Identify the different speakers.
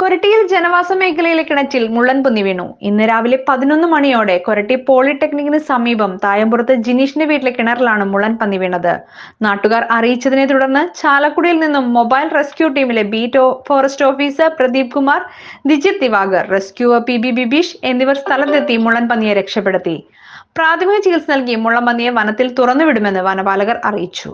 Speaker 1: കൊരട്ടിയിൽ ജനവാസ മേഖലയിലെ കിണറ്റിൽ മുള്ളൻ പൊന്നി വീണു. ഇന്ന് രാവിലെ പതിനൊന്ന് മണിയോടെ കൊരട്ടി പോളിടെക്നിക്കിന് സമീപം തായമ്പുറത്ത് ജിനീഷിന്റെ വീട്ടിലെ കിണറിലാണ് മുള്ളൻ പന്നി വീണത്. നാട്ടുകാർ അറിയിച്ചതിനെ തുടർന്ന് ചാലക്കുടിയിൽ നിന്നും മൊബൈൽ റെസ്ക്യൂ ടീമിലെ beat forest officer Pradeep Kumar Dijith Divakar rescuer P B Bibeesh എന്നിവർ സ്ഥലത്തെത്തി മുള്ളൻ പന്നിയെ രക്ഷപ്പെടുത്തി. പ്രാഥമിക ചികിത്സ നൽകി മുള്ളൻ പന്നിയെ വനത്തിൽ തുറന്നുവിടുമെന്ന് വനപാലകർ അറിയിച്ചു.